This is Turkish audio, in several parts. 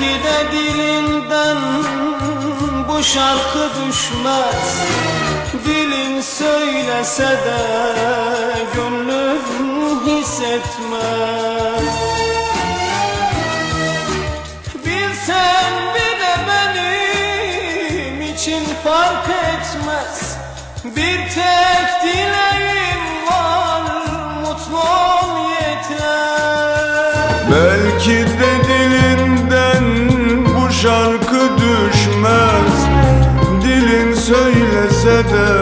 Belki de dilinden bu şarkı düşmez. Dilim söylese de gönlüm hissetmez. Bilsen bile benim için fark etmez. Bir tek dileğim var mutlu ol yeter. Belki de düşmez. Dilin söylese de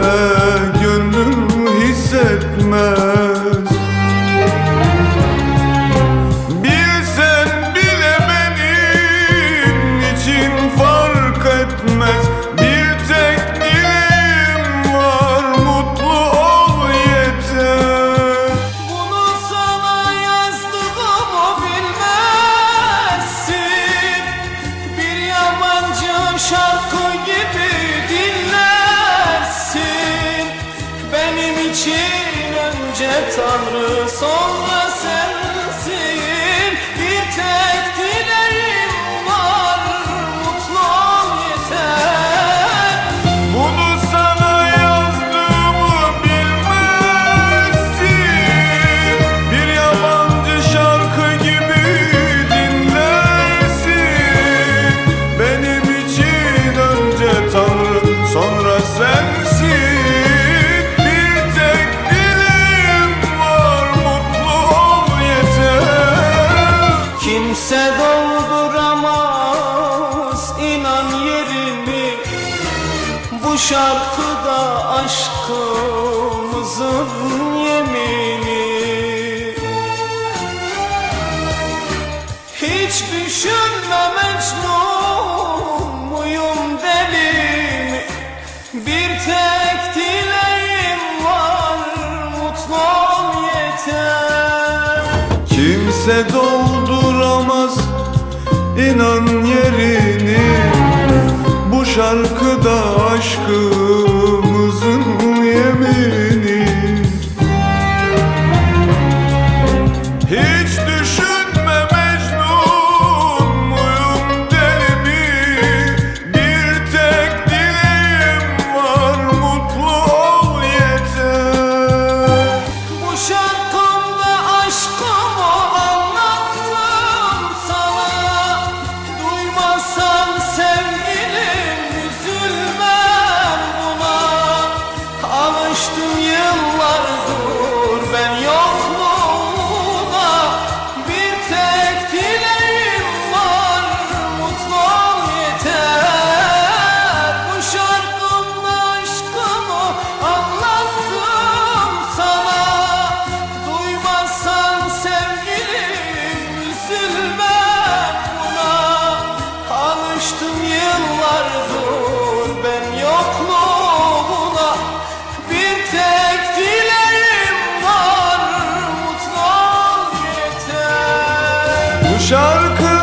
kimse dolduramaz inan yerimi. Bu şarkıda aşkımızın yemini. Hiç düşünme Mecnun muyum deli mi? Bir tek dileğim var mutlu yeter. Kimse dolduramaz inan yerini. Bu şarkıda aşkı Şarkı